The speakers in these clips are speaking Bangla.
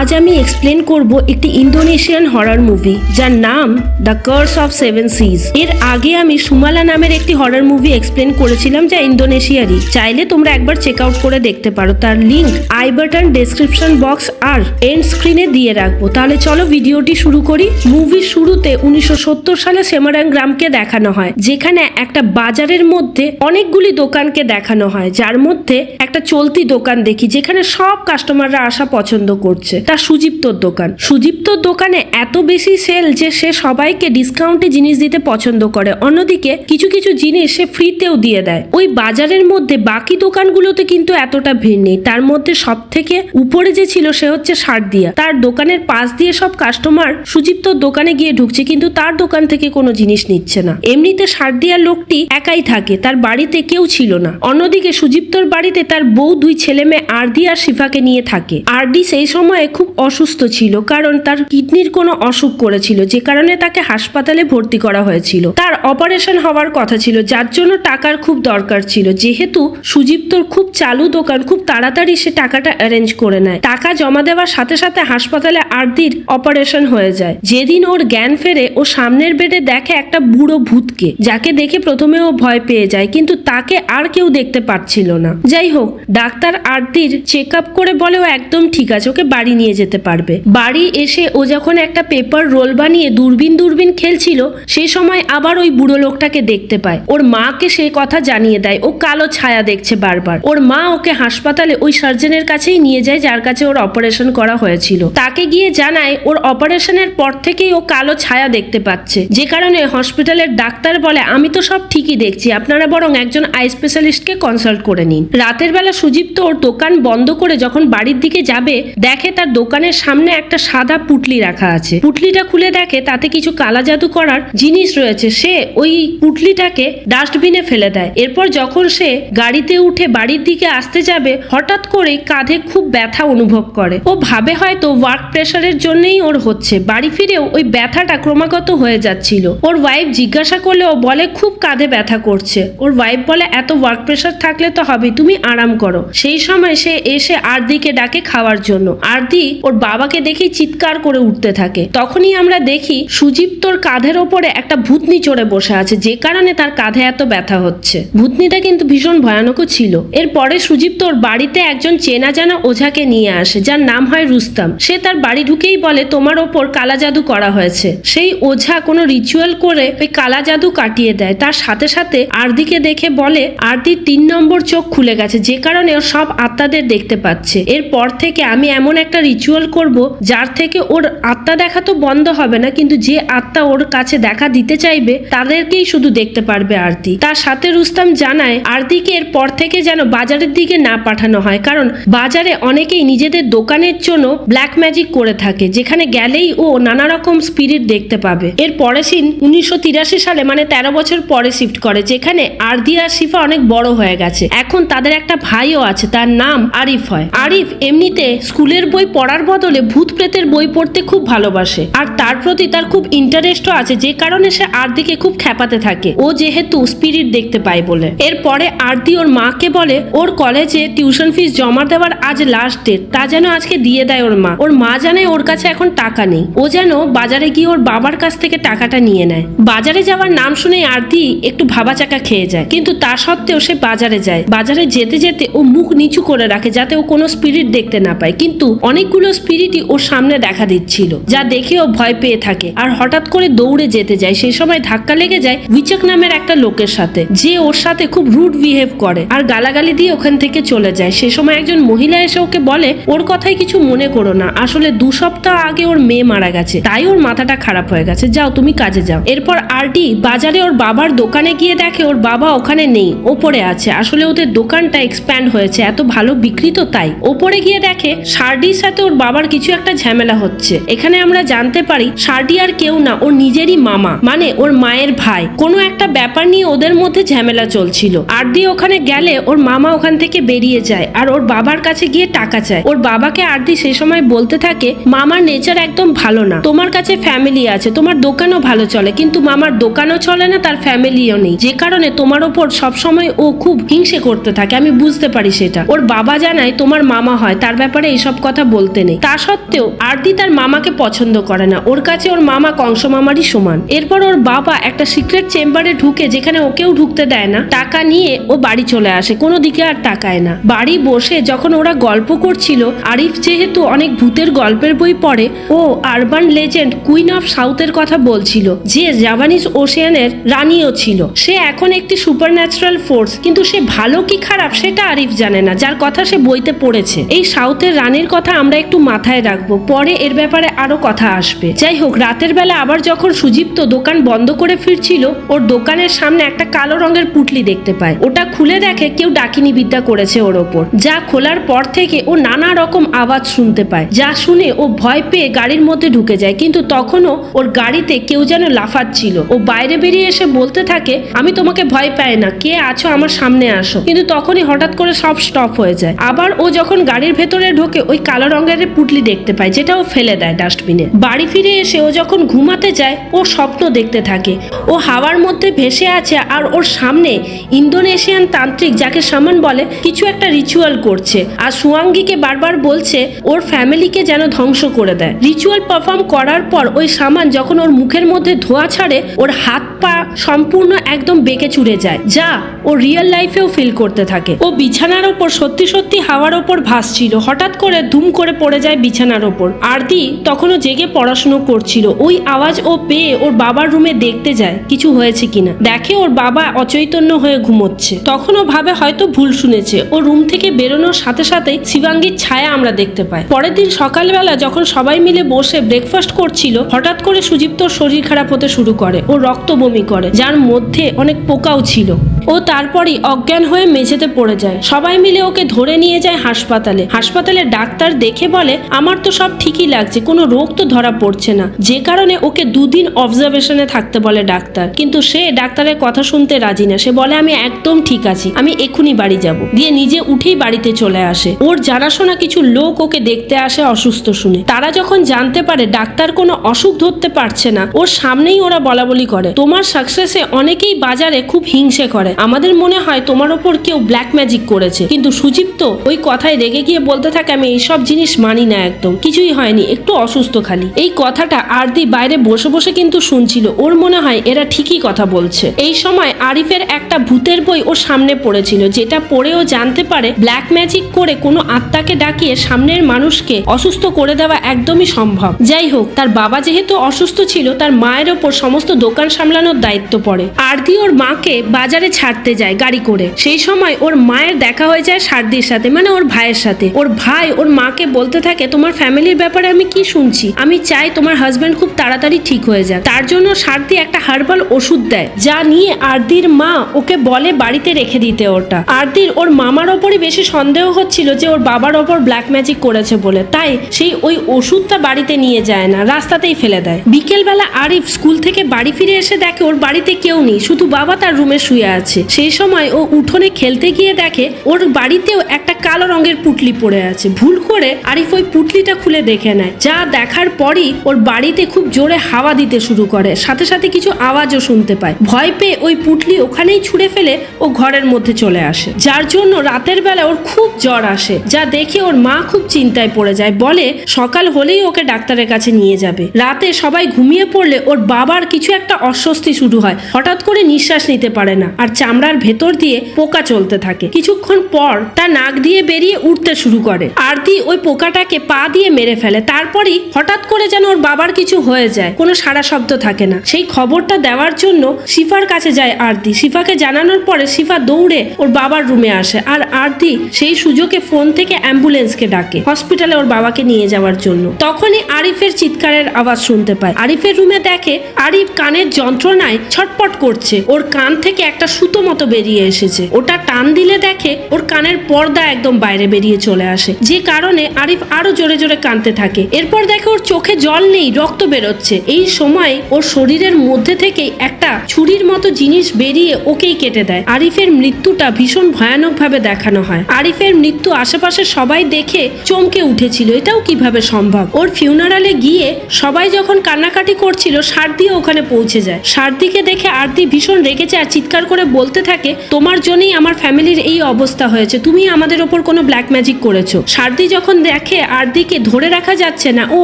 আজ আমি এক্সপ্লেন করব একটি ইন্দোনেশিয়ান হরর মুভি যার নাম the curse of seven seas এর আগে আমি সুমালা নামের একটি হরর মুভি এক্সপ্লেন করেছিলাম যা ইন্দোনেশিয়ারই। চাইলে তোমরা একবার চেক আউট করে দেখতে পারো। তার link i button description box R end স্ক্রিনে দিয়ে রাখব। তাহলে চলো ভিডিওটি শুরু করি। মুভির শুরুতে উনিশশো সত্তর সালে সেমারাং গ্রামকে দেখানো হয়, যেখানে একটা বাজারের মধ্যে অনেকগুলি দোকানকে দেখানো হয়। যার মধ্যে একটা চলতি দোকান দেখি, যেখানে সব কাস্টমাররা আসা পছন্দ করছে। তা সুদীপ্তর দোকান। সুদীপ্তর দোকানে এত বেশি সেল যে সে সবাইকে ডিসকাউন্টে জিনিস দিতে পছন্দ করে। অন্যদিকে কিছু কিছু জিনিস সে ফ্রিতেও দিয়ে দেয়। ওই বাজারের মধ্যে বাকি দোকানগুলোতে কিন্তু এতটা ভিড় নেই। তার মধ্যে সব থেকে উপরে যে ছিল সে হচ্ছে সার দিয়া তার দোকানের পাশ দিয়ে সব কাস্টমার সুদীপ্তর দোকানে গিয়ে ঢুকছে, কিন্তু তার দোকান থেকে কোনো জিনিস নিচ্ছে না। এমনিতে সার সারদিয়ার লোকটি একাই থাকে, তার বাড়িতে কেউ ছিল না। অন্যদিকে সুদীপ্তর বাড়িতে তার বউ, দুই ছেলে মেয়ে আরডি আর শিফাকে নিয়ে থাকে। আরডি সেই সময়ে খুব অসুস্থ ছিল কারণ তার কিডনির কোনো অসুখ করেছিল, যে কারণে তাকে হাসপাতালে ভর্তি করা হয়েছিল। তার অপারেশন হওয়ার কথা ছিল, যার জন্য টাকার খুব দরকার ছিল। যেহেতু সুদীপ্তর খুব চালু দোকান, খুব তাড়াতাড়ি সে টাকাটা অ্যারেঞ্জ করে নেয়। টাকা জমা দেওয়ার সাথে সাথে হাসপাতালে আরদির অপারেশন হয়ে যায়। যেদিন ওর জ্ঞান ফেরে, ও সামনের বেডে দেখে একটা বুড়ো ভূতকে, যাকে দেখে প্রথমে ও ভয় পেয়ে যায়, কিন্তু তাকে আর কেউ দেখতে পাচ্ছিল না। যাই হোক, ডাক্তার আরদির চেক আপ করে বলে ও একদম ঠিক আছে, ওকে বাড়ি নিয়ে যেতে পারবে। বাড়ি এসে ও যখন একটা পেপার রোল বানিয়ে দূরবীন দূরবীন খেলছিল, সে সময় আবার ওই বুড়ো লোকটাকে দেখতে পায়। ওর মাকে সে কথা জানিয়ে দেয়। ও কালো ছায়া দেখছে বারবার। ওর মা ওকে হাসপাতালে ওই সার্জনের কাছেই নিয়ে যায়, যার কাছে ওর অপারেশন করা হয়েছিল। তাকে গিয়ে জানায়, ওর অপারেশনের পর থেকেই ও কালো ছায়া দেখতে পাচ্ছে। যে কারণে হসপিটালের ডাক্তার বলে, আমি তো সব ঠিকই দেখছি। আপনারা বরং একজন আই স্পেশালিস্টকে কনসাল্ট করে নিন। রাতের বেলা সুদীপ্ত ওর দোকান বন্ধ করে যখন বাড়ির দিকে যাবে, দেখে তার দোকানের সামনে একটা সাদা পুটলি রাখা আছে। পুটলিটা খুলে দেখে তাতে কিছু কালা জাদু করার জিনিস রয়েছে। সে ওই পুটলিটাকে ডাস্টবিনে ফেলে দেয়। এরপর যখন সে গাড়িতে উঠে বাড়ির দিকে আসতে যাবে, হঠাৎ করে কাঁধে খুব ব্যথা অনুভব করে। ও ভাবে হয়তো ওয়ার্ক প্রেশারের জন্যই ওর হচ্ছে। বাড়ি ফিরেও ওই ব্যথাটা ক্রমাগত হয়ে যাচ্ছিল। ওর ওয়াইফ জিজ্ঞাসা করলে ও বলে, খুব কাঁধে ব্যথা করছে। ওর ওয়াইফ বলে, এত ওয়ার্ক প্রেশার থাকলে তো হবে তুমি আরাম করো। সেই সময় সে এসে আরদিকে ডাকে খাওয়ার জন্য। আরদি ওর বাবাকে দেখে চিৎকার করে উঠতে থাকে, তখনই আমরা দেখি সুদীপ্তর কাঁধের ওপরে একটা ভূতনি চড়ে বসে আছে, যে কারণে তার কাঁধে এত ব্যথা হচ্ছে। ভূতনিটা কিন্তু ভীষণ ভয়ানকও ছিল। এরপরে সুদীপ্তর বাড়িতে একজন চেনা জানা ওঝাকে নিয়ে আসে, যার নাম হয় রুস্তাম। সে তার বাড়ি ঢুকেই বলে, তোমার ওপর কালা জাদু করা হয়েছে। সেই ওঝা কোনো রিচুয়াল করে ওই কালা জাদু কাটিয়ে দেয়। তার সাথে সাথে আরদিকে দেখে বলে আরদির তিন নম্বর চোখ খুলে গেছে, যে কারণে ও সব আত্মাদের দেখতে পাচ্ছে। এরপর থেকে আমি এমন একটা রিচুয়াল করব, যার থেকে ওর আত্মা দেখা তো বন্ধ হবে না, কিন্তু যে আত্মা ওর কাছে দেখা দিতে চাইবে, তাদেরকেই শুধু দেখতে পারবে আরতি। তার সাথে রুস্তাম জানায়, আরতিকে এর পর থেকে যেন বাজারের দিকে না পাঠানো হয়, কারণ বাজারে অনেকেই নিজেদের দোকানের জন্য ব্ল্যাক ম্যাজিক করে থাকে, যেখানে গেলেই ও নানা রকম স্পিরিট দেখতে পাবে। এর পরে সিন উনিশশো তিরাশি সালে মানে তেরো বছর পরে শিফট করে, যেখানে আরদি আর শিফা অনেক বড় হয়ে গেছে। এখন তাদের একটা ভাইও আছে, তার নাম আরিফ হয়। আরিফ এমনিতে স্কুলের বই পড়ার বদলে ভূত প্রেতের বই পড়তে খুব ভালোবাসে। আর তার প্রতি তার খুব ইন্টারেস্টও আছে, যে কারণে সে আরদিকে খুব খ্যাপাতে থাকে। ও যেহেতু স্পিরিট দেখতে পায় বলে। এরপরে আরদি ওর মাকে বলে, ওর কলেজে টিউশন ফিস জমা দেওয়ার আজ লাস্ট ডেট তা যেন আজকে দিয়ে দেয় ওর মা। ওর মা জানে ওর কাছে এখন টাকা নেই। ও যেন বাজারে গিয়ে ওর বাবার কাছ থেকে টাকাটা নিয়ে নেয়। বাজারে যাওয়ার নাম শুনে আরতি একটু ভাবাচাকা খেয়ে যায়। কিন্তু তা সত্ত্বেও সে বাজারে যায়। বাজারে যেতে যেতে ও মুখ নিচু করে রাখে, যাতে ও কোনো স্পিরিট দেখতে না পায়। কিন্তু অনেকগুলো স্পিরিটই ওর সামনে দেখা দিচ্ছিল, যা দেখে ও ভয় পেয়ে থাকে। আর হঠাৎ করে দৌড়ে যেতে যায়, সেই সময় ধাক্কা লেগে যায় উইচক নামের একটা লোকের সাথে, যে ওর সাথে খুব রুড বিহেভ করে আর গালাগালি দিয়ে ওখান থেকে চলে যায়। সে সময় একজন মহিলা এসে ওকে বলে, ওর কথাই কিছু মনে করো না। আসলে দু সপ্তাহ আগে ওর মেয়ে মারা গেছে, তাই ওর মাথাটা খারাপ হয়ে গেছে। যাও, তুমি কাজে যাও। এরপর আরটি বাজারে ওর বাবার দোকানে গিয়ে দেখে, ওর বাবা ওখানে নেই, ওপরে আছে। আসলে ওদের দোকানটা এক্সপ্যান্ড হয়েছে, এত ভালো বিক্রি তো তাই। ওপরে গিয়ে দেখে, শার্ডির সাথে ওর বাবার কিছু একটা ঝামেলা হচ্ছে। এখানে আমরা জানতে পারি শার্ডি আর কেউ না, ওর নিজেরই মামা। মানে ওর মায়ের ভাই। কোনো একটা ব্যাপার নিয়ে ওদের মধ্যে ঝামেলা চলছিল। আরদি ওখানে গেলে ওর মামা ওখান থেকে বেরিয়ে যায় আর ওর বাবার কাছে গিয়ে টাকা চায়। ওর বাবাকে আরদি সে সময় বলতে থাকে, মামার নেচার একদম ভালো না। তোমার কাছে ফ্যামিলি আছে, তোমার দোকানও ভালো চলে, কিন্তু মামার দোকানও চলে না, তার ফ্যামিলিও নেই। যে কারণে তোমার ওপর সবসময় ও খুব হিংসে করতে থাকে। আমি বুঝতে পারি সেটা। ওর বাবা জানায় তোমার মামা হয়, তার ব্যাপারে এইসব কথা বলতে বলতে নেই। তা সত্ত্বেও আরতি তার মামাকে পছন্দ করে না। ওর কাছে ওর মামা কংস মামারই সমান। এরপর ওর বাবা একটা সিক্রেট চেম্বারে ঢুকে যেখানে ওকেও ঢুকতে দেয় না, টাকা নিয়ে ও বাড়ি চলে আসে। কোনো দিকে আর তাকায় না। বাড়ি বসে যখন ওরা গল্প করছিল, আরিফ যেহেতু অনেক ভূতের গল্পের বই পড়ে, ও আরবান লেজেন্ড কুইন অফ সাউথের কথা বলছিল, যে জাপানিজ ওশিয়ানের রানীও ছিল। সে এখন একটি সুপার ন্যাচারাল ফোর্স, কিন্তু সে ভালো কি খারাপ সেটা আরিফ জানে না, যার কথা সে বইতে পড়েছে। এই সাউথের রানীর কথা আমরা একটু মাথায় রাখব, পরে এর ব্যাপারে আরও কথা আসবে। যাই হোক রাতের বেলা আবার যখন সুদীপ্ত দোকান বন্ধ করে ফিরছিল, ওর দোকানের সামনে একটা কালো রঙের পুটলি দেখতে পায়। ওটা খুলে দেখে কেউ ডাকিনি বিদ্যা করেছে ওর ওপর। যা খোলার পর থেকে ও নানা রকম আওয়াজ শুনতে পায়। যা শুনে ও ভয় পেয়ে গাড়ির মধ্যে ঢুকে যায়, কিন্তু তখনও ওর গাড়িতে কেউ যেন লাফাচ্ছিল। ও বাইরে বেরিয়ে এসে বলতে থাকে, আমি তোমাকে ভয় পাই না, কে আছো আমার সামনে আসো। কিন্তু তখনই হঠাৎ করে সব স্টপ হয়ে যায়। আবার ও যখন গাড়ির ভেতরে ঢোকে, ওই কালো রঙের পুটলি দেখতে পায় যেটা ও ফেলে দেয় ডাস্টবিনে বাড়ি ফিরে এসে ও যখন ঘুমাতে যায়, ও স্বপ্ন দেখতে থাকে। ও হাওয়ার মধ্যে ভেসে আছে আর ওর সামনে ইন্দোনেশিয়ান তান্ত্রিক যাকে সামান বলে, কিছু একটা রিচুয়াল করছে। আর সুয়াঙ্গিকে বারবার বলছে, ওর ফ্যামিলিকে যেন ধ্বংস করে দেয়। রিচুয়াল পারফর্ম করার পর ওই সামান যখন ওর মুখের মধ্যে ধোয়া ছাড়ে, ওর হাত পা সম্পূর্ণ একদম বেঁকে চুড়ে যায়, যা ও রিয়েল লাইফেও ফিল করতে থাকে। ও বিছানার ওপর সত্যি সত্যি হাওয়ার ওপর ভাসছিল। হঠাৎ করে ধুম করে পড়ে যায় বিছানার ওপর। আরতি তখনও জেগে পড়াশুনো করছিল। ওই আওয়াজ ও পেয়ে ওর বাবার রুমে দেখতে যায় কিছু হয়েছে কিনা। দেখে ওর বাবা অচৈতন্য হয়ে ঘুমোচ্ছে। তখনও ভাবে হয়তো ভুল শুনেছে। ও রুম থেকে বেরোনোর সাথে সাথে শিবাঙ্গীর ছায়া আমরা দেখতে পাই। পরের দিন সকালবেলা যখন সবাই মিলে বসে ব্রেকফাস্ট করছিল, হঠাৎ করে সুদীপ্তর শরীর খারাপ হতে শুরু করে। ও রক্ত বমি করে, যার মধ্যে অনেক পোকাও ছিল। ও তারপরই অজ্ঞান হয়ে মেঝেতে পড়ে যায়। সবাই মিলে ওকে ধরে নিয়ে যায় হাসপাতালে। হাসপাতালে ডাক্তার দেখে বলে, আমার তো সব ঠিকই লাগছে, কোনো রোগ তো ধরা পড়ছে না। যে কারণে ওকে দুদিন অবজারভেশনে থাকতে বলে ডাক্তার। কিন্তু সে ডাক্তারের কথা শুনতে রাজি না। সে বলে, আমি একদম ঠিক আছি, আমি এক্ষুনি বাড়ি যাব। দিয়ে নিজে উঠেই বাড়িতে চলে আসে। ওর জানাশোনা কিছু লোক ওকে দেখতে আসে অসুস্থ শুনে। তারা যখন জানতে পারে ডাক্তার কোনো অসুখ ধরতে পারছে না, ওর সামনেই ওরা বলা বলি করে। তোমার সাকসেসে অনেকেই বাজারে খুব হিংসে করে। আমাদের মনে হয় তোমার ওপর কেউ ব্ল্যাক ম্যাজিক করেছে। কিন্তু সুদীপ্ত ওই কথায় রেগে গিয়ে বলতে থাকে, আমি এইসব জিনিস মানি না একদম। কিছুই হয়নি। একটু অসুস্থ খালি। এই কথাটা আরদি বাইরে বসে বসে কিন্তু শুনছিল। ওর মনে হয় এরা ঠিকই কথা বলছে। এই সময় আরিফের একটা ভূতের বই ওর সামনে পড়েছিল, যেটা পড়েও জানতে পারে ব্ল্যাক ম্যাজিক করে কোনো আত্মাকে ডাকিয়ে সামনের মানুষকে অসুস্থ করে দেওয়া একদমই সম্ভব। যাই হোক, তার বাবা যেহেতু অসুস্থ ছিল, তার মায়ের ওপর সমস্ত দোকান সামলানোর দায়িত্ব পড়ে। আরদি ওর মাকে বাজারে ছাড়তে যায় গাড়ি করে। সেই সময় ওর মায়ের দেখা হয়ে যায় সারদির সাথে মানে ওর ভাইয়ের সাথে। ওর ভাই ওর মাকে বলতে থাকে, তোমার ফ্যামিলির ব্যাপারে আমি কি শুনছি? আমি চাই তোমার হাজবেন্ড খুব তাড়াতাড়ি ঠিক হয়ে যাক। তার জন্য সারদি একটা হার্বাল ওষুধ দেয়, যা নিয়ে আরদির মা ওকে বলে বাড়িতে রেখে দিতে ওটা। আরদির ওর মামার ওপরই বেশি সন্দেহ হচ্ছিল যে ওর বাবার ওপর ব্ল্যাক ম্যাজিক করেছে বলে। তাই সেই ওই ওষুধটা বাড়িতে নিয়ে যায় না, রাস্তাতেই ফেলে দেয়। বিকেলবেলা আরিফ স্কুল থেকে বাড়ি ফিরে এসে দেখে ওর বাড়িতে কেউ নেই, শুধু বাবা তার রুমে শুয়ে আছে। সেই সময় ও উঠোনে খেলতে গিয়ে দেখে ওর বাড়িতেও একটা কালো রঙের পুটলি পড়ে আছে। ভুল করে আরিফ ওই পুটলিটা খুলে দেখে নেয়। যা দেখার পরই ওর বাড়িতে খুব জোরে হাওয়া দিতে শুরু করে। সাথে সাথে কিছু আওয়াজও শুনতে পায়। ভয় পেয়ে ওই পুটলি ওখানেই ছুঁড়ে ফেলে ও ঘরের মধ্যে চলে আসে। যার জন্য রাতের বেলা ওর খুব জ্বর আসে, যা দেখে ওর মা খুব চিন্তায় পড়ে যায়। বলে, সকাল হলেই ওকে ডাক্তারের কাছে নিয়ে যাবে। রাতে সবাই ঘুমিয়ে পড়লে ওর বাবার কিছু একটা অস্বস্তি শুরু হয়। হঠাৎ করে নিঃশ্বাস নিতে পারে না। আর চামড়ার ভেতর দিয়ে পোকা চলতে থাকে। কিছুক্ষণ পর তা নাক দিয়ে বেরিয়ে উঠতে শুরু করে। আরতি ওই পোকাটাকে পা দিয়ে মেরে ফেলে। তারপরই হঠাৎ করে যেন ওর বাবার কিছু হয়ে যায়। কোনো সারা শব্দ থাকে না। সেই খবরটা দেওয়ার জন্য শিফার কাছে যায় আরতি। শিফাকে জানানোর পরে শিফা দৌড়ে ওর বাবার রুমে আসে আর আরতি সেই সুযোগে ফোন থেকে অ্যাম্বুলেন্সকে ডাকে, হসপিটালে ওর বাবাকে নিয়ে যাওয়ার জন্য। তখনই আরিফের চিৎকারের আওয়াজ শুনতে পায়। আরিফের রুমে দেখে আরিফ কানের যন্ত্রণায় ছটপট করছে। ওর কান থেকে একটা সুতো মতো বেরিয়ে এসেছে। ওটা টান দিলে দেখে ওর কানের পর্দা একদম বাইরে বেরিয়ে চলে আসে। যে কারণে আরিফ আরও জোরে জোরে কাঁদতে থাকে। এরপর দেখে ওর চোখে জল নেই, রক্ত বেরোচ্ছে। এই সময় ওর শরীরের মধ্যে থেকেই একটা ছুরির মতো জিনিস বেরিয়ে ওকেই কেটে দেয়। আরিফের মৃত্যুটা ভীষণ ভয়ানকভাবে দেখানো হয়। আরিফের মৃত্যু আশেপাশে সবাই দেখে চমকে উঠেছিল, এটাও কীভাবে সম্ভব? ওর ফিউনারালে গিয়ে সবাই যখন কান্নাকাটি করছিল সারদিও ওখানে পৌঁছে যায়। সারদিকে দেখে আরতি ভীষণ রেগেছে আর চিৎকার করে বলতে থাকে, তোমার জন্যই আমার ফ্যামিলির এই অবস্থা হয়েছে। তুমি আমাদের ওপর কোনো ব্ল্যাক ম্যাজিক করেছ সারদি যখন দেখে আরদিকে ধরে রাখা যাচ্ছে না, ও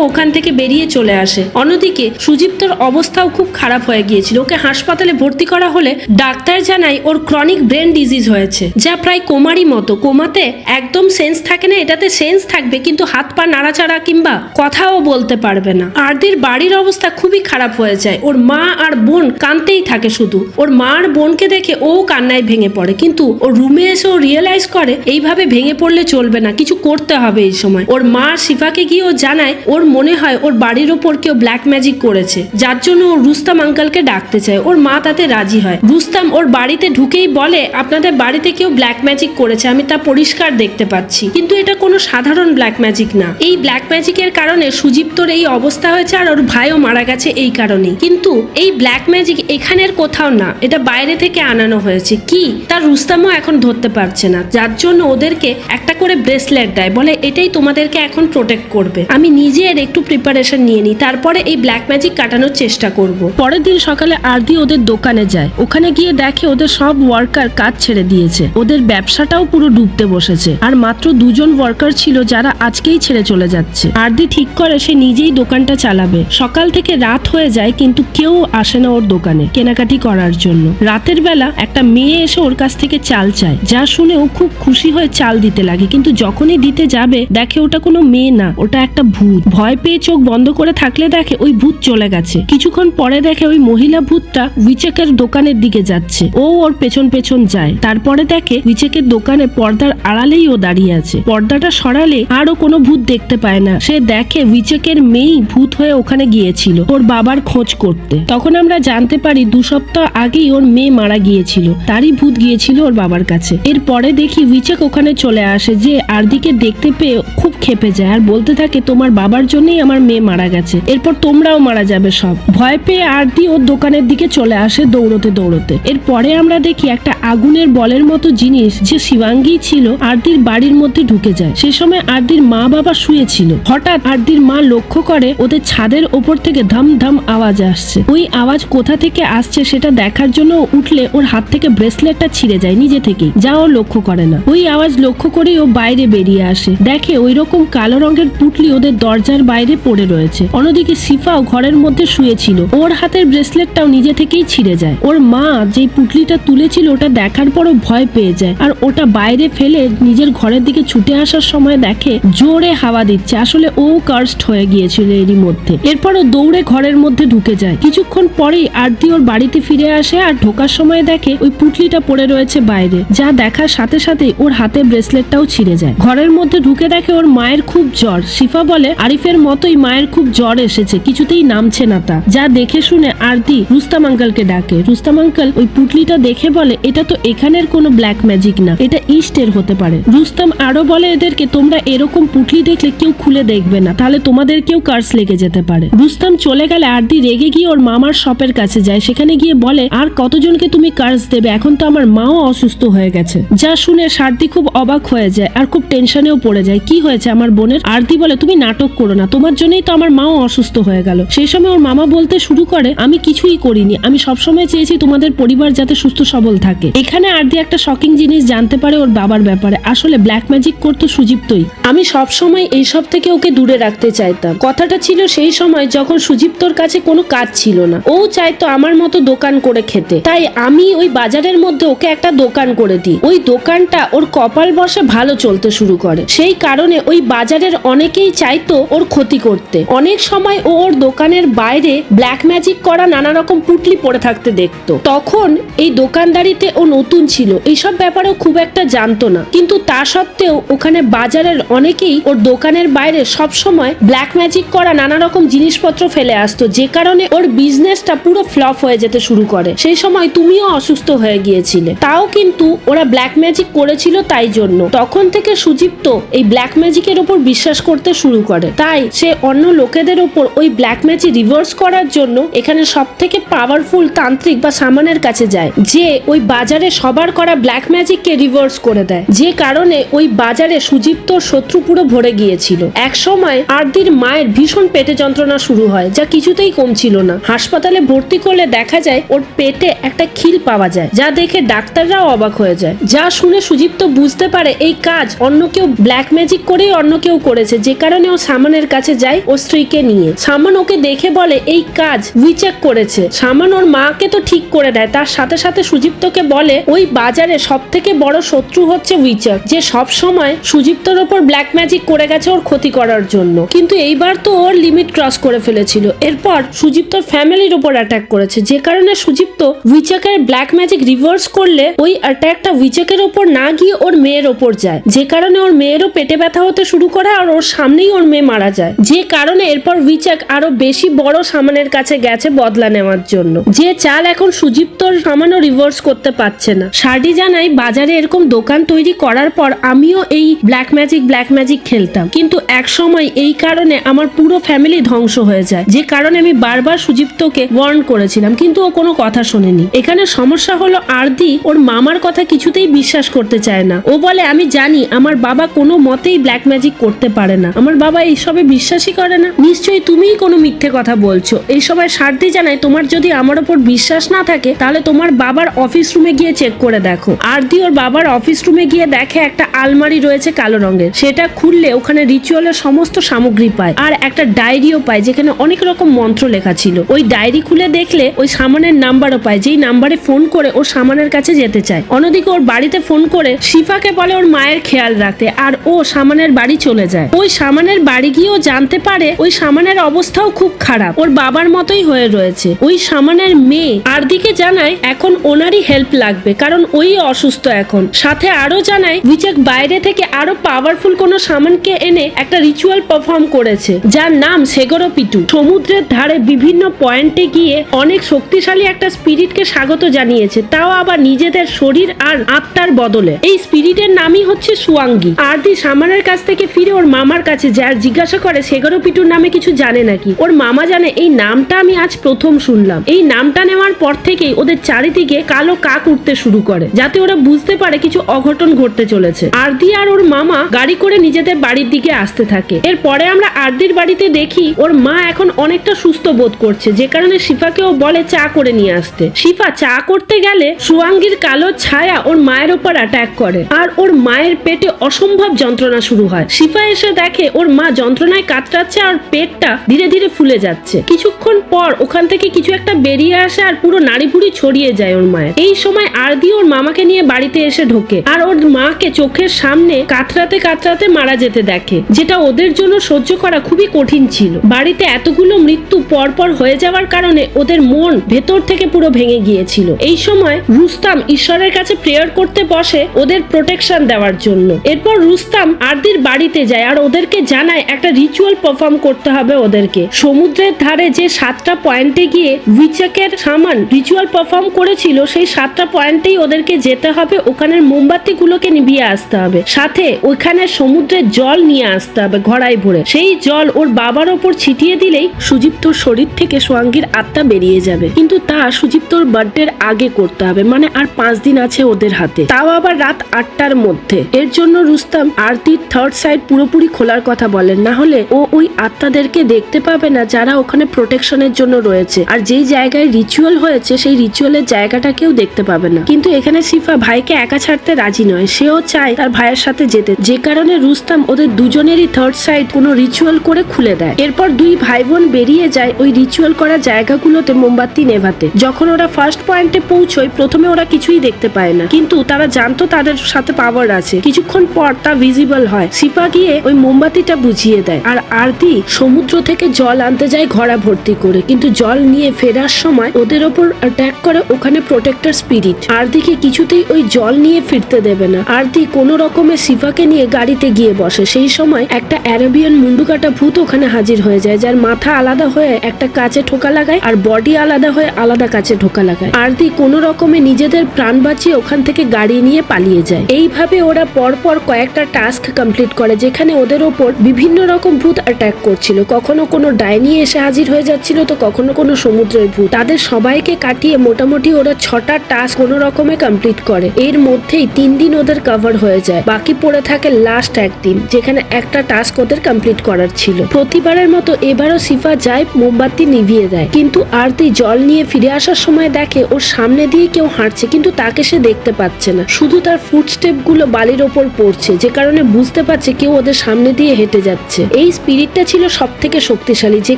ওখান থেকে বেরিয়ে চলে আসে। অন্যদিকে সুদীপ্তর অবস্থাও খুব খারাপ হয়ে গিয়েছিল। ওকে হাসপাতালে ভর্তি করা হলে ডাক্তার জানায় ওর ক্রনিক ব্রেন ডিজিজ হয়েছে, যা প্রায় কোমারই মতো। কোমাতে একদম সেন্স থাকে না, এটাতে সেন্স থাকবে, কিন্তু হাত পা নাড়াচাড়া কিংবা কথাও বলতে পারবে না। আরদির বাড়ির অবস্থা খুবই খারাপ হয়ে যায়। ওর মা আর বোন কানতেই থাকে শুধু। ওর মা আর বোনকে দেখে ও কান্নায় ভেঙে পড়ে। কিন্তু ওর রুমে এসে ও রিয়েলাইজ করে, এইভাবে ভেঙে পড়লে চলবে না, কিছু করতে হবে এই সময়। ওর মা শিফাকে গিয়ে ও জানায়, ওর মনে হয় ওর বাড়ির ওপর কেউ ব্ল্যাক ম্যাজিক করেছে। যার জন্য ও রুস্তাম আঙ্কালকে ডাকতে চায়। ওর মা তাতে রাজি হয়। রুস্তাম ওর বাড়িতে ঢুকেই বলে, আপনাদের বাড়িতে কেউ ব্ল্যাক ম্যাজিক করেছে, আমি তা পরিষ্কার দেখতে পাচ্ছি। কিন্তু এটা কোনো সাধারণ ব্ল্যাক ম্যাজিক না। এই ব্ল্যাক ম্যাজিকের কারণে সুদীপ্তর এই অবস্থা হয়েছে আর ওর ভাইও মারা গেছে এই কারণেই। কিন্তু এই ব্ল্যাক ম্যাজিক এখানের কোথাও না, এটা বাইরে থেকে আনানো হয়েছে। কি? তার রুস্তামও এখন ধরতে পারছে না। যার জন্য ওদেরকে একটা করে ব্রেসলেট দেয়। বলে, এটাই তোমাদেরকে এখন প্রোটেক্ট করবে। আমি নিজে এর একটু প্রিপারেশন নিয়ে নিই। তারপরে এই ব্ল্যাক ম্যাজিক কাটানোর চেষ্টা করব। পরের দিন সকালে আরদি ওদের দোকানে যায়। ওখানে গিয়ে দেখে ওদের সব ওয়ার্কার কাজ ছেড়ে দিয়েছে। ওদের ব্যবসাটাও পুরো ডুবতে বসেছে। আর মাত্র দুজন ওয়ার্কার ছিল যারা আজকেই ছেড়ে চলে যাচ্ছে। আরদি ঠিক করে সে নিজেই দোকানটা চালাবে। সকাল থেকে রাত হয়ে যায়, কিন্তু কেউ আসে না ওর দোকানে কেনাকাটি করার জন্য। রাতের বেলা একটা মেয়ে এসে ওর কাছ থেকে চাল চায়, যা শুনে ও খুব খুশি হয়ে চাল দিতে লাগে। কিন্তু যখনই দিতে যাবে, দেখে ওটা কোনো মেয়ে না, ওটা একটা ভূত। ভয় পেয়ে চোখ বন্ধ করে থাকলে দেখে ওই ভূত চলে গেছে। কিছুক্ষণ পরে দেখে ওই মহিলা ভূতটা উইচেকের দোকানের দিকে যাচ্ছে। ও ওর পেছন পেছন যায়। তারপরে দেখে উইচেকের দোকানে পর্দার আড়ালেই ও দাঁড়িয়ে আছে। পর্দাটা সরালে আরও কোনো ভূত দেখতে পায় না। সে দেখে উইচেকের মেয়েই ভূত হয়ে ওখানে গিয়েছিল, ওর বাবার খোঁজ করতে। তখন আমরা জানতে পারি দু সপ্তাহ আগেই ওর মেয়ে মারা গিয়েছিল। তারই ভূত গিয়েছিল ওর বাবার কাছে। এরপরে দেখি উইচেক ওখানে চলে আসে যে আরদিকে দেখতে পেয়ে খুব খেপে যায় আর বলতে থাকে, তোমার বাবার জন্যই আমার মেয়ে মারা গেছে। এরপর তোমরাও মারা যাবে সব। ভয় পেয়ে আরদি ওর দোকানের দিকে চলে আসে দৌড়তে দৌড়তে। এরপরে আমরা দেখি একটা আগুনের বলের মতো জিনিস যে শিবাঙ্গী ছিল, আরদির বাড়ির মধ্যে ঢুকে যায়। সে সময় আরদির মা বাবা শুয়েছিল। হঠাৎ আরদির মা লক্ষ্য করে ওদের ছাদের ওপর থেকে ধম ধম আওয়াজ আসছে। ওই আওয়াজ কোথা থেকে আসছে সেটা দেখার জন্য ও উঠলে ওর হাত থেকে ব্রেসলেটটা ছিঁড়ে যায় নিজে থেকেই। যা ও লক্ষ্য করে না। ওই আওয়াজ লক্ষ্য করেই ও বাইরে বেরিয়ে আসে। দেখে ওই রকম কালো রঙের পুটলি ওদের দরজার বাইরে পড়ে রয়েছে। অন্যদিকে সিফাও ঘরের মধ্যে শুয়েছিল ওর হাতের ব্রেসলেটটাও নিজে থেকেই ছিঁড়ে যায়। ওর মা যেই পুটলিটা তুলেছিল ওটা দেখার পরও ভয় পেয়ে যায়। আর ওটা বাইরে ফেলে নিজের ঘরের দিকে ছুটে আসার সময় দেখে জোরে হাওয়া দিচ্ছে। আসলে ও কার্স্ট হয়ে গিয়েছিল এরই মধ্যে। এরপর ও দৌড়ে ঘরের মধ্যে ঢুকে যায়। কিছুক্ষণ পরেই আরতি ওর বাড়িতে ফিরে আসে আর ঢোকার সময় দেখে ওই পুটলিটা পড়ে রয়েছে বাইরে, যা দেখার সাথে সাথে ওর হাতে ব্রেসলেটটাও ছিঁড়ে যায়। ঘরের মধ্যে ঢুকে দেখে ওর মায়ের খুব জ্বর। শিফা বলে, আরিফের মতোই মায়ের খুব জ্বর এসেছে, কিছুতেই নামছে না তা। যা দেখে শুনে আরতি রুস্তাম আঙ্কালকে ডাকে। রুস্তাম আঙ্কাল ওই পুটলিটা দেখে বলে, এটা তো এখানের কোনো ব্ল্যাক ম্যাজিক না, এটা ইস্টের হতে পারে। রুস্তাম আরও বলে, এদেরকে তোমরা এরকম পুটলি দেখলে কেউ খুলে দেখবে না, তাহলে তোমাদের কেউ কার্স লেগে যেতে পারে। রুস্তাম চলে গেলে আরতি রেগে গিয়ে ওর মামার শপের কাছে যায়। সেখানে গিয়ে বলে, আর কতজনকে তুমি কার্স দেবে। এখন তো আমার মাও অসুস্থ হয়ে গেছে। যা শুনে সারদি খুব অবাক হয়ে যায় আর খুব টেনশনেও পড়ে যায়। কি হয়েছে আমার বোনের? আরতি বলে, তুমি নাটক করো না। তোমার জন্যই তো আমার মাও অসুস্থ হয়ে গেল। সেই সময় ওর মামা বলতে শুরু করে, আমি কিছুই করিনি। আমি সবসময় চেয়েছি তোমাদের পরিবার যাতে সুস্থ সবল থাকে। এখানে আরদি একটা শকিং জিনিস জানতে পারে ওর বাবার ব্যাপারে। আসলে ব্ল্যাক ম্যাজিক করতো সুজিপ্তই। আমি সব সময় এইসব থেকে ওকে দূরে রাখতে চাইতাম। কথাটা ছিল সেই সময় যখন সুজিপ্তর কাছে কোনো কাজ ছিল না। ও চাইতো আমার মতো দোকান করে খেতে। তাই আমি ওই বাজারের মধ্যে ওকে একটা দোকান করে দিই। ওই দোকানটা ওর কপাল বসে ভালো চলতে শুরু করে। সেই কারণে ওই বাজারের অনেকেই চাইতো ওর ক্ষতি করতে। অনেক সময় ও ওর দোকানের বাইরে ব্ল্যাক ম্যাজিক করা নানা রকম পুটলি পড়ে থাকতে দেখতো। তখন এই দোকানদারিতে ও নতুন ছিল। এইসব ব্যাপারেও খুব একটা জানতো না। কিন্তু তা সত্ত্বেও ওখানে বাজারের অনেকেই ওর দোকানের বাইরে সব সময় ব্ল্যাক ম্যাজিক করা নানা রকম জিনিসপত্র ফেলে আসতো। যে কারণে ওর বিজনেসটা পুরো ফ্লপ হয়ে যেতে শুরু করে। সেই সময় তুমিও অসুস্থ হয়ে গিয়েছিলে। তাও কিন্তু ওরা ব্ল্যাক ম্যাজিক করেছিল তাই জন্য। তখন থেকে সুদীপ্ত এই ব্ল্যাক ম্যাজিকের ওপর বিশ্বাস করতে শুরু করে। তাই সে অন্য লোকেদের ওপর ওই ব্ল্যাক ম্যাজিক রিভার্স করার জন্য এখানে সব থেকে পাওয়ারফুল তান্ত্রিক বা সামানের কাছে যায়। যে ওই বাজারে সবার করা ব্ল্যাক ম্যাজিককে রিভার্স করে দেয়। যে কারণে ওই বাজারে সুদীপ্তর শত্রু পুরো ভরে গিয়েছিল। এক সময় আরদির মায়ের ভীষণ পেটে যন্ত্রণা শুরু হয়, যা কিছুতেই কমছিল না। হাসপাতালে ভর্তি করলে দেখা যায় ওর পেটে একটা খিল পাওয়া পাওয়া যায়, যা দেখে ডাক্তাররাও অবাক হয়ে যায়। যা শুনে সুদীপ্ত বুঝতে পারে এই কাজ অন্য কেউ ব্ল্যাক ম্যাজিক করেই অন্য কেউ করেছে, যে কারণে ও সামানের কাছে যায় ও স্ত্রীকে নিয়ে। সামান ওকে দেখে বলে, এই কাজ উইচেক করেছে। সামান ওর মাকে তো ঠিক করে দেয়, তার সাথে সাথে সুদীপ্তকে বলে, ওই বাজারে সব থেকে বড় শত্রু হচ্ছে উইচার যে সব সময় সুদীপ্তর ওপর ব্ল্যাক ম্যাজিক করে গেছে ওর ক্ষতি করার জন্য। কিন্তু এইবার তো ওর লিমিট ক্রস করে ফেলেছিল। এরপর সুদীপ্তর ফ্যামিলির ওপর অ্যাটাক করেছে, যে কারণে সুদীপ্ত উইচাকের ব্ল্যাক ম্যাজিক রিভার্স করলে ওই অ্যাটাকটা উইচেকের ওপর না গিয়ে ওর মেয়ের ওপর যায়। যে কারণে ওর মেয়েরও পেটে ব্যথা হতে শুরু করে আর ওর সামনেই ওর মেয়ে মারা যায়। যে কারণে এরপর উইচেক আরও বেশি বড় সামানের কাছে গেছে বদলা নেওয়ার জন্য। যে চাল এখন সুদীপ্তর সামানও রিভার্স করতে পারছে না। শার্ডি জানাই বাজারে এরকম দোকান তৈরি করার পর আমিও এই ব্ল্যাক ম্যাজিক ব্ল্যাক ম্যাজিক খেলতাম। কিন্তু এক সময় এই কারণে আমার পুরো ফ্যামিলি ধ্বংস হয়ে যায়। যে কারণে আমি বারবার সুদীপ্তকে ওয়ার্ন করেছিলাম। কিন্তু ও কোনো কথা শোনেনি। এখানে সমস্যা হলো আরদি ওর মামার কথা কিছুতেই বিশ্বাস করতে চায় না। ও বলে, আমি জানি আমার বাবা কোনো মতেই ব্ল্যাক ম্যাজিক করতে পারে না। আমার বাবা এইসবে বিশ্বাসই করে না। নিশ্চয়ই তুমিই কোনো মিথ্যে কথা বলছো। এই সময় সারদি জানাই তোমার যদি আমার ওপর বিশ্বাস না থাকে, তাহলে তোমার বাবার অফিস রুমে গিয়ে চেক করে দেখো। আরদি ওর বাবার অফিস রুমে গিয়ে দেখে একটা আলমারি রয়েছে কালো রঙের। সেটা খুললে ওখানে রিচুয়ালের সমস্ত সামগ্রী পায় আর একটা ডায়েরিও পায়, যেখানে অনেক রকম মন্ত্র লেখা ছিল। ওই ডায়েরি খুলে দেখলে ওই সামানের নাম্বারও পায়। যেই নাম্বারে ফোন করে ওর সামানের কাছে যেতে চায়। অন্যদিকে ওর বাড়িতে ফোন করে শিফাকে বলে ওর মায়ের খেয়াল রাখতে আর ও সামানের বাড়ি চলে যায়। ওই সামানের বাড়ি গিয়েও জানতে পারে ওই সামানের অবস্থাও খুব খারাপ। ওর বাবার মতোই হয়ে রয়েছে। ওই সামানের মেয়ে আর দিকে জানায় এখন ওনারই হেল্প লাগবে কারণ ওই অসুস্থ এখন। সাথে আরও জানায় উইচাক বাইরে থেকে আরও পাওয়ারফুল কোনো সামানকে এনে একটা রিচুয়াল পারফর্ম করেছে। যার নাম সেগরো পিটু। সমুদ্রের ধারে বিভিন্ন পয়েন্টে গিয়ে অনেক শক্তিশালী একটা স্পিরিটকে স্বাগত জানিয়েছে তাও আবার নিজেদের শরীর আর আত্মার বদলে। এই স্পিরিটের নামই হচ্ছে সুয়াঙ্গি। আরদি সামানের কাছ থেকে ফিরে ওর মামার কাছে যার জিজ্ঞাসা করে, সেগরো পিটুর নামে কিছু জানে নাকি? ওর মামা জানে, এই নামটা আমি আজ প্রথম শুনলাম। এই নামটা নেওয়ার পর থেকেই ওদের চারিদিকে কালো কাক উঠতে শুরু করে, যাতে ওরা বুঝতে পারে কিছু অঘটন ঘটতে চলেছে। আরদি আর ওর মামা গাড়ি করে নিজেদের বাড়ির দিকে আসতে থাকে। এরপরে আমরা আরদির বাড়িতে দেখি, ওর মা এখন অনেকটা সুস্থ বোধ করছে, যে কারণে শিফাকেও বলে চা করে নিয়ে আসতে। শিফা চা করতে গেলে সুয়াঙ্গির কালো ছায়া ওর মায়ের ওপর অ্যাটাক করে। আর ওর মায়ের পেটে অসম্ভব যন্ত্রণা শুরু হয়। শিফা এসে দেখে ওর মা যন্ত্রণায় কাতরাচ্ছে আর পেটটা ধীরে ধীরে ফুলে যাচ্ছে। কিছুক্ষণ পর ওখান থেকে কিছু একটা বেরিয়ে আসে আর পুরো নাড়ি ছড়িয়ে যায় ওর মায়ের। এই সময় আরদি ওর মামাকে নিয়ে বাড়িতে এসে ঢোকে আর ওর মাকে চোখের সামনে কাতরাতে কাতরাতে মারা যেতে দেখে, যেটা ওদের জন্য সহ্য করা খুবই কঠিন ছিল। বাড়িতে এতগুলো মৃত্যু পরপর হয়ে যাওয়ার কারণে ওদের মন ভেতর থেকে পুরো ভেঙে গিয়েছিল। এই সময় রুস্তাম ঈশ্বরের কাছে প্রেয়ার করতে বসে ওদের প্রোটেকশন দেওয়ার জন্য। এরপর রুস্তাম আরদির বাড়িতে যায় আর ওদেরকে জানায় একটা রিচুয়াল পারফর্ম করতে হবে ওদেরকে। সমুদ্রের ধারে যে সাতটা পয়েন্টে গিয়ে উইচাকের সামান রিচুয়াল পারফর্ম করেছিল, সেই সাতটা পয়েন্টেই ওদেরকে যেতে হবে, ওখানের মোমবাতিগুলোকে নিভিয়ে আসতে হবে। সাথে ওইখানে সমুদ্রের জল নিয়ে আসতে হবে ঘড়াই ভরে। সেই জল ওর বাবার ওপর ছিটিয়ে দিলেই সুদীপ্তর শরীর থেকে সোয়াঙ্গীর আত্মা বেরিয়ে যাবে। কিন্তু তা সুদীপ্তর বার্থডের আগে করতে হবে মানে আর পাঁচ দিন আছে ওদের হাতে। তাও আবার রাত আটটার মধ্যে। এর জন্য রুস্তাম আরতির থার্ড সাইড পুরোপুরি খোলার কথা বলেন, না হলে ও ওই আত্মাদেরকে দেখতে পাবে না যারা ওখানে প্রোটেকশনের জন্য রয়েছে। আর যেই জায়গায় রিচুয়াল হয়েছে, সেই রিচুয়ালের জায়গাটা কেউ দেখতে পাবে না। কিন্তু এখানে সিফা ভাইকে একা ছাড়তে রাজি নয়। সেও চায় তার ভাইয়ের সাথে যেতে। যে কারণে রুস্তাম ওদের দুজনেরই থার্ড সাইড কোনো রিচুয়াল করে খুলে দেয়। এরপর দুই ভাই বোন বেরিয়ে যায় ওই রিচুয়াল করা জায়গাগুলোতে মোমবাতি নেভাতে। যখন ওরা ফার্স্ট পয়েন্টে পৌঁছয়, প্রথমে ওরা কিছুই দেখতে পায় না। কিন্তু তারা জানতো তাদের সাথে পাওয়ার আছে। কিছুক্ষণ পর তা ভিজিবল হয়। সিপা গিয়ে ওই মোমবাতিটা বুঝিয়ে দেয়। আর আরতি সমুদ্র থেকে জল আনতে যায় ঘোড়া ভর্তি করে। কিন্তু জল নিয়ে ফেরার সময় ওদের ওপর অ্যাটাক করে ওখানে প্রোটেক্টর স্পিরিট আরতিকে কিছুতেই ওই জল নিয়ে ফিরতে দেবে না। আরতি কোনো রকমে সিফাকে নিয়ে গাড়িতে গিয়ে বসে। সেই সময় একটা অ্যারাবিয়ান মুন্ডুকাটা ভূত ওখানে হাজির হয়ে যায়, যার মাথা আলাদা হয়ে একটা কাছে ঠোকা লাগায় আর বডি আলাদা হয়ে আলাদা কাছে ঠোকা লাগায়। আরতি কোনো রকমে নিজেদের প্রাণ বাঁচিয়ে ওখান থেকে গাড়ি নিয়ে পালিয়ে যায়। এইভাবে ওরা পরপর কয়েকটা টাস্ক কমপ্লিট করে, যেখানে ওদের ওপর বিভিন্ন রকম ভূত অ্যাটাক করছিল। কখনো কোনো ডাইনি এসে হাজির হয়ে যাচ্ছিল, তো কখনো কোনো সমুদ্রের ভূত। তাদের সবাইকে কাটিয়ে মোটামুটি ওরা ছটা টাস্ক কোনো রকমে কমপ্লিট করে। এর মধ্যেই তিন দিন ওদের কভার হয়ে যায়। বাকি পড়ে থাকে লাস্ট একদিন, যেখানে একটা টাস্ক ওদের কমপ্লিট করার ছিল। প্রতিবারের মতো এবারও সিফা যায়, মোমবাতি নিভিয়ে দেয়। কিন্তু আরতি জল নিয়ে ফিরে আসার সময় দেখে ওর সামনে সামনে দিয়ে কেউ হাঁটছে, কিন্তু তাকে সে দেখতে পাচ্ছে না। শুধু তার ফুটস্টেপগুলো বালির ওপর পড়ছে, যে কারণে বুঝতে পারছে কেউ ওদের সামনে দিয়ে হেঁটে যাচ্ছে। এই স্পিরিটটা ছিল সব থেকে শক্তিশালী, যে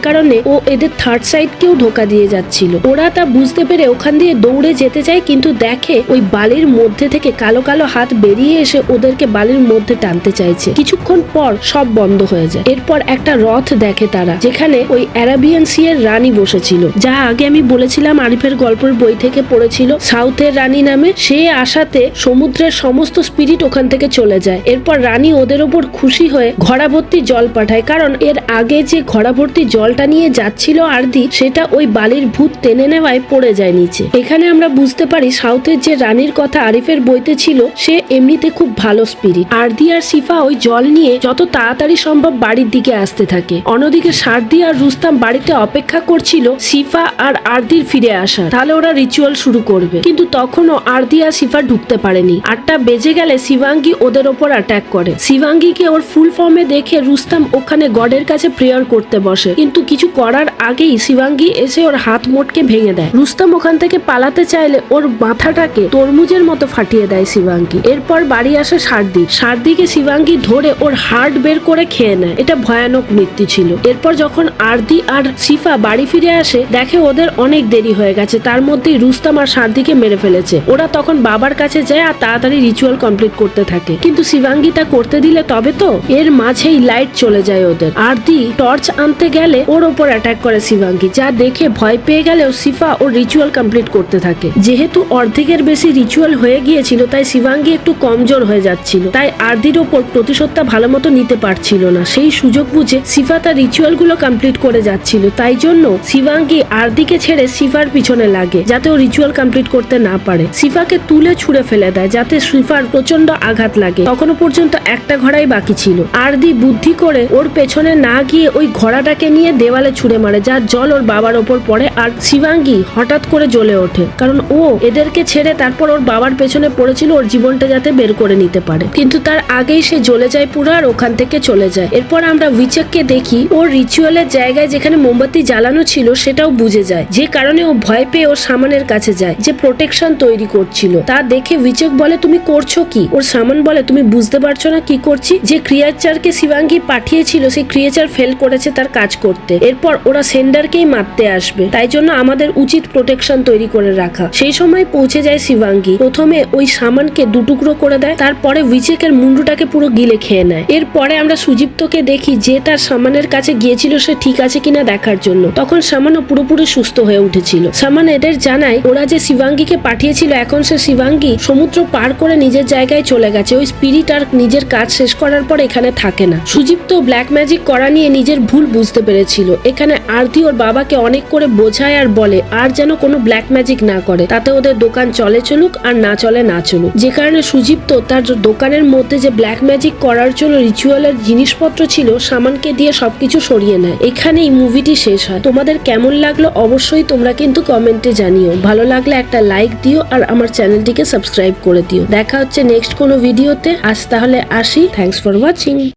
কারণে ও এদের থার্ড সাইড কেও ধোকা দিয়ে যাচ্ছিল। ওরা তা বুঝতে পেরে ওখান দিয়ে দৌড়ে যেতে চায়, কিন্তু দেখে ওই বালির মধ্যে থেকে কালো কালো হাত বেরিয়ে এসে ওদেরকে বালির মধ্যে টানতে চাইছে। কিছুক্ষণ পর সব বন্ধ হয়ে যায়। এরপর একটা রথ দেখে তারা, যেখানে ওই অ্যারাবিয়ান সি এর রানী বসেছিল। যা আগে আমি বলেছিলাম আরিফের গল্পের বই থেকে পড়েছিল সাউথের রানী নামে সে আসাতে সমুদ্রের সমস্ত স্পিরিট ওখান থেকে চলে যায়। এরপর রানী ওদের ওপর খুশি হয়ে ঘোড়া ভর্তি জল পাঠায়। কারণ এর আগে যে ঘোড়া ভর্তি জলটা নিয়ে যাচ্ছিল আরদি সেটা ওই বালির ভূত টেনে নেওয়ায় পড়ে যায় নিচে। এখানে আমরা বুঝতে পারি সাউথের যে রানীর কথা আরিফের বইতে ছিল, সে এমনিতে খুব ভালো স্পিরিট। আরদি আর সিফা ওই জল নিয়ে যত তাড়াতাড়ি সম্ভব বাড়ির দিকে আসতে থাকে। অন্যদিকে সারদি আর রুস্তাম বাড়িতে অপেক্ষা করছিল সিফা আর আরদির ফিরে আসা তাহলে ওরা রিচুয়াল শুরু করবে। কিন্তু তখনও আরদি আর সিফা ঢুকতে পারেনি। আটটা বেজে গেলে শিবাঙ্গী ওদের ওপর অ্যাটাক করে। শিবাঙ্গীকে ওর ফুল ফর্মে দেখে রুস্তাম ওখানে গডের কাছে প্রেয়ার করতে বসে। কিন্তু কিছু করার আগেই শিবাঙ্গী এসে ওর হাত মোটকে ভেঙে দেয়। রুস্তাম ওখান থেকে পালাতে চাইলে ওর মাথাটাকে তরমুজের মতো ফাটিয়ে দেয় শিবাঙ্গী। এরপর বাড়ি আসে সারদি সারদিকে শিবাঙ্গী ধরে ওর হার্ট বের করে খেয়ে নেয়। এটা ভয়ানক মৃত্যু ছিল। এরপর যখন আরদি আর শিফা বাড়ি ফিরে আসে, দেখে ওদের অনেক দেরি হয়ে গেছে। তার মধ্যেই রুস্তাম আর সারদিকে মেরে ফেলেছে। ওরা তখন বাবার কাছে যায় আর তাড়াতাড়ি রিচুয়াল কমপ্লিট করতে থাকে। কিন্তু শিবাঙ্গী তা করতে দিলে তবে তো এর মাঝেই লাইট চলে যায় ওদের। আরদি টর্চ আনতে গেলে ওর ওপর অ্যাটাক করে শিবাঙ্গী, যা দেখে ভয় পেয়ে গেলেও সিফা ওর রিচুয়াল কমপ্লিট করতে থাকে। যেহেতু অর্ধেকের বেশি রিচুয়াল হয়ে গিয়েছিল, তাই শিবাঙ্গী একটু কমজোর হয়ে যাচ্ছিল। তাই আরদির ওপর প্রতিশোধটা ভালো মতো নিতে পারছিল না। সেই সুযোগ বুঝে সিফা তার রিচুয়ালগুলো কমপ্লিট করে যাচ্ছিল। তাই জন্য শিবাঙ্গী আরদিকে ছেড়ে সিফার পিছনে লাগে, যাতে ও রিচুয়াল কমপ্লিট করতে না পারে। সিফাকে তুলে ছুঁড়ে ফেলে দেয়, যাতে সিফার প্রচণ্ড আঘাত লাগে। তখনও পর্যন্ত একটা ঘোড়াই বাকি ছিল। আরদি বুদ্ধি করে ওর পেছনে না গিয়ে ওই ঘোড়াটাকে নিয়ে দেওয়ালে ছুঁড়ে মারে যার জল ওর বাবার ওপর পড়ে আর শিবাঙ্গী হঠাৎ করে জ্বলে ওঠে। কারণ ও এদেরকে ছেড়ে তারপর ওর বাবার পেছনে পড়েছিল, ওর জীবনটা যাতে বের করে নিতে পারে। কিন্তু তার আগেই সে জ্বলে যায় পুরো আর ওখান থেকে চলে যায়। এরপর আমরা উইচেককে দেখি ওর রিচুয়ালের জায়গায় যেখানে মোমবাতি জ্বালানো ছিল সেটাও বুঝে যায়। যে কারণে ও ভয় পেয়ে ওর সামানের কাছে যায় যে প্রোটেকশন তৈরি করছিল। তা দেখে উইচেক বলে, তুমি করছ কি? ওর সামান বলে, তুমি বুঝতে পারছ না কি করছি? যে ক্রিয়েচারকে শিবাঙ্গী পাঠিয়েছিল, সেই ক্রিয়েচার ফেল করেছে তার কাজ করতে। এরপর ওরা সেন্ডারকেই মারতে আসবে। তাই জন্য আমাদের উচিত প্রোটেকশন তৈরি করে রাখা। সেই সময় পৌঁছে যায় শিবাঙ্গী। প্রথমে ওই সামানকে দুটুকরো করে দেয়। তারপরে উইচেকের মুন্ডুটাকে পুরো গিলে খেয়ে নেয়। এরপরে আমরা সুদীপ্তকে দেখি যে তার সামানের কাছে গিয়েছিল, সে ঠিক আছে কিনা দেখার জন্য। তখন সামানও পুরোপুরি সুস্থ হয়ে উঠেছিল। সামান এদের জানায়, ওরা যে শিবাঙ্গীকে পাঠিয়েছিল, এখন সে শিবাঙ্গী সমুদ্র পার করে নিজের জায়গায় চলে গেছে। ওই স্পিরিট আর নিজের কাজ শেষ করার পর এখানে থাকে না। সুদীপ্ত ব্ল্যাক ম্যাজিক করা নিয়ে নিজের ভুল বুঝতে পেরেছিল। এখানে আরতি ওর বাবাকে অনেক করে বোঝায় আর বলে, আর যেন কোনো ব্ল্যাক ম্যাজিক না করে। তাতে ওদের দোকান চলে চলুক আর না চলে না চলুক। যে কারণে সুদীপ্ত তার দোকানের মধ্যে যে ব্ল্যাক ম্যাজিক করার জন্য রিচুয়ালের জিনিসপত্র ছিল, সামানকে দিয়ে সবকিছু সরিয়ে নেয়। এখানেই মুভিটি শেষ হয়। তোমাদের কেমন লাগল অবশ্যই তোমরা কিন্তু কমেন্টে জানিও। ভালো লাগলে একটা লাইক দিও আর আমার চ্যানেলটিকে সাবস্ক্রাইব করে দিও। দেখা হচ্ছে নেক্সট কোনো ভিডিওতে আজ তাহলে আসি। Thanks for watching